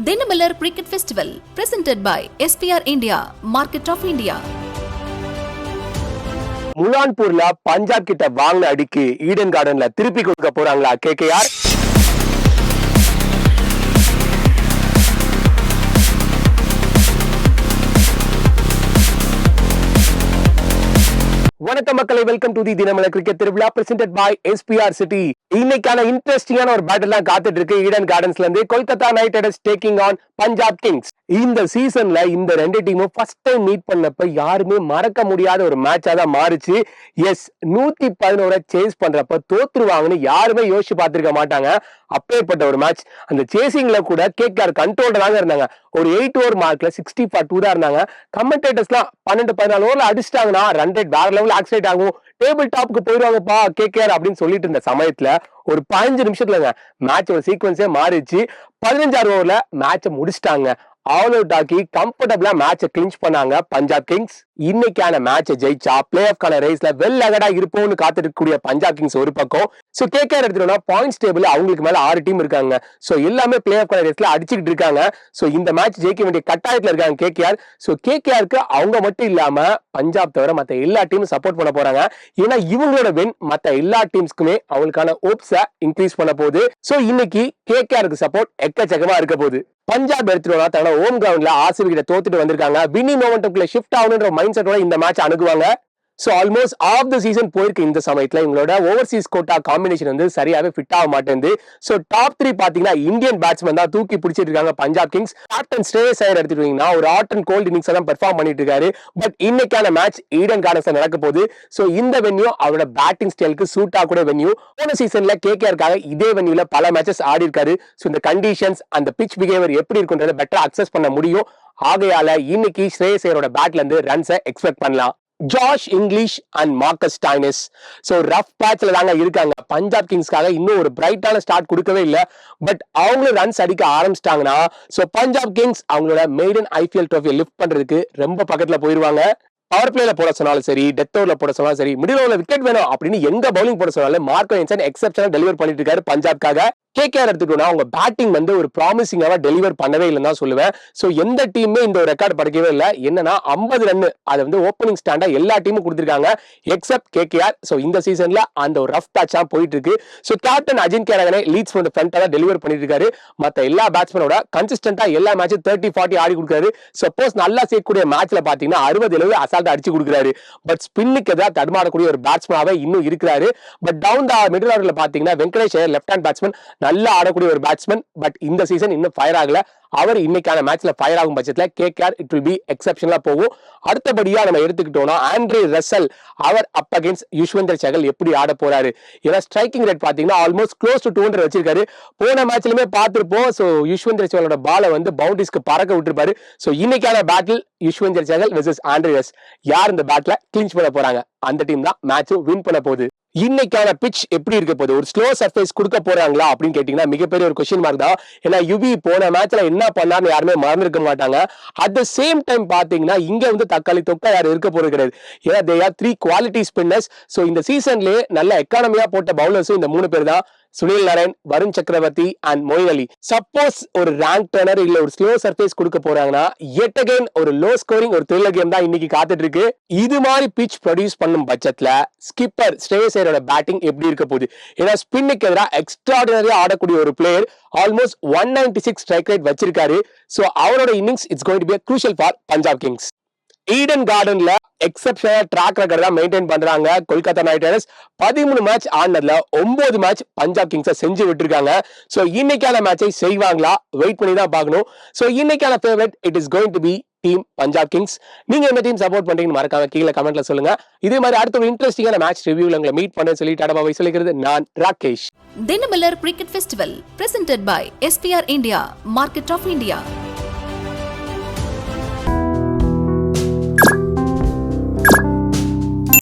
Dinamalar cricket festival presented by SPR India market of India முலான்பூர்ல Punjab கிட்ட வாங்கின அடிக்கு Eden கார்டன்ல திருப்பி கொடுக்க போறாங்களா கேகேஆர்? வணக்கம் மக்களை welcome to the Dinamalar cricket திருவிழா பிரசன்டட் பை எஸ்பிஆர் சிட்டி இன்னைக்கான இன்ட்ரெஸ்டிங்கான ஒரு பேட்டில் தான் காத்துட்டு இருக்கு. ஈடன் கார்டன்ஸ்ல இருந்து Kolkata knight riders taking on Punjab kings இந்த சீசன்ல இந்த ரெண்டு டீமும் ஃபர்ஸ்ட் டைம் மீட் பண்ணப்ப யாருமே மறக்க முடியாத ஒரு மேட்சா தான் மாறுச்சு. எஸ் நூத்தி பதினோரை சேஸ் பண்றப்ப தோத்துருவாங்கன்னு யாருமே யோசிச்சு பார்த்திருக்க மாட்டாங்க. அப்பேற்பட்ட ஒரு மேட்ச் அந்த சேசிங்ல கூட கேகேஆர் கண்ட்ரோல் தாங்க இருந்தாங்க. ஒரு எயிட் ஓவர் மார்க்ல சிக்ஸ்டி ஃபார் டூ தான் இருந்தாங்க. கமெண்டேட்டர்ஸ்லாம் பன்னெண்டு பதினாலு ஓவர்ல அடிச்சிட்டாங்கன்னா ரன் ரேட் வேற லெவல் ஆக்சிடேட் ஆகும். டேபிள் டாப்புக்கு போயிடுவாங்கப்பா கேகேஆர் அப்படின்னு சொல்லிட்டு இருந்த சமயத்துல ஒரு பதினஞ்சு நிமிஷத்துலங்க மேட்ச் ஒரு சீக்வன்ஸே மாறிச்சு பதினஞ்சாறு ஓவர்ல மேட்சை முடிச்சிட்டாங்க. ஆல் அவுட் ஆக்கி கம்ஃபர்டபுளா மேட்சை கிளிஞ்ச் பண்ணாங்க. பஞ்சாப் கிங்ஸ். இன்னைக்கான மேட்சை ஜெயிச்சா பிளே ஆஃப்கான ரேஸ்ல வெல் அகடா இருப்போம்னு காத்திருக்கக்கூடிய பஞ்சாப் கிங்ஸ் ஒரு பக்கம். சோ கேகேஆர் எடுத்துட்டோம்னா பாயிண்ட்ஸ் டேபிள் அவங்களுக்கு மேல ஆறு டீம் இருக்காங்க. சோ எல்லாமே பிளே ஆஃப்கான ரேஸ்ல அடிச்சுக்கிட்டு இருக்காங்க. சோ இந்த மேட்ச் ஜெயிக்க வேண்டிய கட்டாயத்துல இருக்காங்க கேகேஆர் சோ கேகேஆருக்கு அவங்க மட்டும் இல்லாம பஞ்சாப் தவிர மத்த எல்லா டீமும் சப்போர்ட் பண்ண போறாங்க. ஏன்னா இவங்களோட வின் மத்த எல்லா டீம்ஸ்க்குமே அவங்களுக்கான ஓப்ஸ இன்க்ரீஸ் பண்ண போகுது. சோ இன்னைக்கு கேகேஆருக்கு சப்போர்ட் எக்கச்சக்கமா இருக்க போகுது. பஞ்சாப் எடுத்துட்டோம்னா தன்னோட ஹோம் கிரவுண்ட்ல ஆசிரியர்கிட்ட தோத்துட்டு வந்திருக்காங்க. வின்னி மோமெண்ட்டுக்குள்ள ஷிஃப்ட் ஆகணுன்ற மைண்ட் செட்டோட இந்த match அணுகுவாங்க. So almost half the season போயிருக்கு இந்த சமயத்தில். இவங்களோட ஓவர்சீஸ் கோட்டா காம்பினேஷன் வந்து சரியாகவே ஃபிட் ஆக மாட்டேங்குது. ஸோ டாப் த்ரீ பார்த்தீங்கன்னா இந்தியன் பேட்ஸ்மேன் தான் தூக்கி பிடிச்சிட்டு இருக்காங்க பஞ்சாப் கிங்ஸ் கேப்டன் ஸ்ரேயஸ் ஐயர் எடுத்துட்டீங்கன்னா ஒரு ஆட் அண்ட் கோல்ட் இன்னிங்ஸ் தான் பெர்ஃபார்ம் பண்ணிட்டு இருக்காரு. பட் இன்னைக்கான மேட்ச் ஈடன் கார்டன்ஸ் நடக்க போகுது. ஸோ இந்த வென்யூ அவரோட பேட்டிங் ஸ்டைலுக்கு சூட் ஆகக்கூடிய வென்யூ போன சீசன்ல கேகேஆருக்காக இதே வென்யூல பல மேட்சஸ் ஆடி இருக்காரு. ஸோ இந்த கண்டிஷன்ஸ் அந்த பிச் பிஹேவியர் எப்படி இருக்குன்றத பெட்டரா அக்சஸ் பண்ண முடியும். ஆகையால இன்னைக்கு ஸ்ரேயஸ் ஐயரோட பேட்ல இருந்து ரன்ஸை எக்ஸ்பெக்ட் பண்ணலாம். Josh Inglis and Marcus Stoinis so rough பேட்ச்ல தாங்க இருக்காங்க. பஞ்சாப் கிங்ஸ்க்காக இன்னும் ஒரு பிரைட்டான ஸ்டார்ட் கொடுக்கவே இல்லை. பட் அவங்களும் ரன்ஸ் அடிக்க ஆரம்பிச்சிட்டாங்கன்னா ஸோ பஞ்சாப் கிங்ஸ் அவங்களோட மெய்டன் ஐபிஎல் ட்ரோஃபியை லிஃப்ட் பண்றதுக்கு ரொம்ப பக்கத்துல போயிருவாங்க. பவர் பிளேல போட சொன்னாலும் சரி டெத் ஓவர்ல போட சொன்னாலும் சரி மிடில் ஓவர்ல விக்கெட் வேணும் அப்படின்னு எங்க பவுலிங் போட சொன்னாலும் மார்க்கோ என்சன் எக்ஸப்ஷனல் டெலிவர் பண்ணிட்டு இருக்காரு பஞ்சாப்காக கேகேஆர் எடுத்துட்டோம்னா அவங்க பேட்டிங் வந்து ஒரு ப்ராமிசிங்காக டெலிவர் பண்ணவே இல்லைன்னு தான் சொல்லுவேன். ஸோ எந்த டீமுமே இந்த ஒரு ரெக்கார்டு படிக்கவே இல்லை. என்னன்னா ஐம்பது ரன் அதை வந்து ஓப்பனிங் ஸ்டாண்டா எல்லா டீமும் கொடுத்துருக்காங்க. எக்ஸப்ட் கேகேஆர் ஸோ இந்த சீசன்ல அந்த ஒரு ரஃப் பேட்சாக போயிட்டு இருக்கு so captain Ajinkya கேரகனே leads front தான் டெலிவர் பண்ணிட்டு இருக்காரு மற்ற எல்லா பேட்ஸ்மேனோட கன்சிஸ்டன்டா எல்லா மேட்சும் தேர்ட்டி ஃபார்ட்டி ஆடி கொடுக்குறாரு. சப்போஸ் நல்லா சேர்க்கக்கூடிய மேட்ச்ல பாத்தீங்கன்னா அறுபது எழுபது அசால்ட் அடிச்சு கொடுக்குறாரு. பட் ஸ்பின்னுக்கு எதாவது தடுமாறக்கூடிய ஒரு பேட்ஸ்மேனாவே இன்னும் இருக்கிறாரு. பட் டவுன் த மிடில் ஆர்டர்ல பாத்தீங்கன்னா வெங்கடேஷ் லெஃப்ட் ஹேண்ட் பேட்ஸ்மேன் நல்லா ஆடக்கூடிய ஒரு பேட்ஸ்மேன் பட் இந்த சீசன் இன்னும் ஃபயர் ஆகல. அவர் இன்னைக்கான மேட்ச்ல ஃபயர் ஆகும் பட்சத்தில் KKR it will be எக்ஸப்ஷனலா போகும். அடுத்தபடியா நம்ம எடுத்துக்கிட்டோம்னா ஆண்ட்ரே ரசல் அவர் அப் அகேன்ஸ்ட் யுஷ்வந்தர் சகல் எப்படி ஆட போறாரு? ஏன்னா ஸ்ட்ரைக்கிங் ரேட் பாத்தீங்கன்னா almost close to two hundred வச்சிருக்காரு. போன மேட்ச்லயுமே பார்த்திருப்போம். ஸோ யுஷ்வந்தர் சகலோட பாலை வந்து பவுண்டரிஸ்க்கு பறக்க விட்டுருப்பாரு. ஸோ இன்னைக்கான battle Yuzvendra Chahal versus Andre Russell யார் இந்த பேட்டில் கிளிஞ்ச் பண்ண போறாங்க? அந்த டீம் தான் மேட்சும் வின் பண்ண போகுது. இன்னைக்கான பிச் எப்படி இருக்க போகுது? ஒரு ஸ்லோ சர்ஃபேஸ் கொடுக்க போறாங்களா அப்படின்னு கேட்டீங்கன்னா மிகப்பெரிய ஒரு கொஸ்டின் மார்க் தான். ஏன்னா யுவி போன மேட்ச்ல என்ன பண்ணார்னு யாருமே மறந்துருக்க மாட்டாங்க. அட் த சேம் டைம் பாத்தீங்கன்னா இங்க வந்து தக்காளி தொக்கா யாரும் இருக்க போறது கிடையாது. ஏன்னா they are three quality spinners so இந்த சீசன்லேயே நல்ல எக்கானமியா போட்ட பவுலர்ஸும் இந்த மூணு பேர் தான். சுனில் நரேன் வருண் சக்கரவர்த்தி அண்ட் மொயின் அலி சப்போஸ் ஒரு ரேங்க் டர்னர் இல்ல ஒரு ஸ்லோ சர்ஃபேஸ் கொடுக்க போறாங்கன்னா எட் அகைன் ஒரு லோ ஸ்கோரிங் ஒரு த்ரில்லர் கேம் தான் இன்னைக்கு காத்துட்டு இருக்கு இது மாதிரி பிச் ப்ரொடியூஸ் பண்ணும் பட்சத்துல ஸ்கிப்பர் ஸ்ரேயசேரோட பேட்டிங் எப்படி இருக்க போகுது? ஏன்னா ஸ்பின்னுக்கு எதிராக எக்ஸ்ட்ராடினரியா ஆடக்கூடிய ஒரு player almost one ninety six strike rate வச்சிருக்காரு. ஸோ அவரோட innings it's going to be crucial for Punjab kings Eden கார்டன்ல எக்ஸப்ஷனல் ட்ராக் ரெக்கார்ட் தான் மெயின்டைன் பண்றாங்க. கொல்கத்தா நைட் ரைடர்ஸ் பதிமூணு மேட்ச் ஆனதுல ஒன்பது மேட்ச் பஞ்சாப் கிங்ஸை செஞ்சு விட்டுருக்காங்க. ஸோ இன்னைக்கான மேட்சை செய்வாங்களா? வெயிட் பண்ணி தான் பார்க்கணும். ஸோ இன்னைக்கான favourite it is going to be team Punjab kings நீங்க எந்த டீம் சப்போர்ட் பண்றீங்கன்னு மறக்காம கீழே கமெண்ட்ல சொல்லுங்க. இதே மாதிரி அடுத்த ஒரு இன்ட்ரெஸ்டிங்கான மேட்ச் ரிவ்யூல உங்களை மீட் பண்ண சொல்லி டாடா சொல்லிக்கிறது நான் Rakesh. Dinamalar cricket festival presented by SPR India market of India